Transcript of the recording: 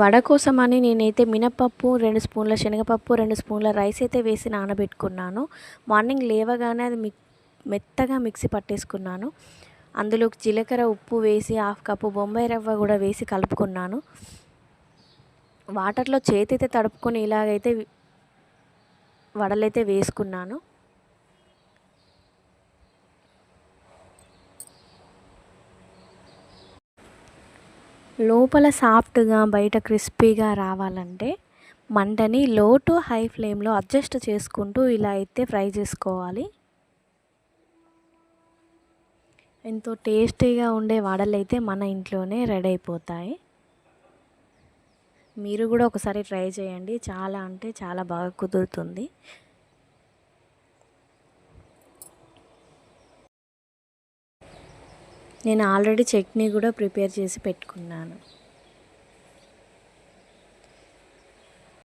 వడ కోసమని నేనైతే మినపప్పు రెండు స్పూన్ల శనగపప్పు రెండు స్పూన్ల రైస్ అయితే వేసి నానబెట్టుకున్నాను. మార్నింగ్ లేవగానే అది మిక్ మెత్తగా మిక్సీ పట్టేసుకున్నాను. అందులో జీలకర్ర ఉప్పు వేసి హాఫ్ కప్పు బొంబాయి రవ్వ కూడా వేసి కలుపుకున్నాను. వాటర్లో చేతి అయితే తడుపుకొని ఇలాగైతే వడలైతే వేసుకున్నాను. లోపల సాఫ్ట్గా బయట క్రిస్పీగా రావాలంటే మంటని లో టు హై ఫ్లేమ్లో అడ్జస్ట్ చేసుకుంటూ ఇలా అయితే ఫ్రై చేసుకోవాలి. ఎంతో టేస్టీగా ఉండే వడలు అయితే మన ఇంట్లోనే రెడీ అయిపోతాయి. మీరు కూడా ఒకసారి ట్రై చేయండి. చాలా అంటే చాలా బాగా కుదురుతుంది. నేను ఆల్రెడీ చట్నీ కూడా ప్రిపేర్ చేసి పెట్టుకున్నాను.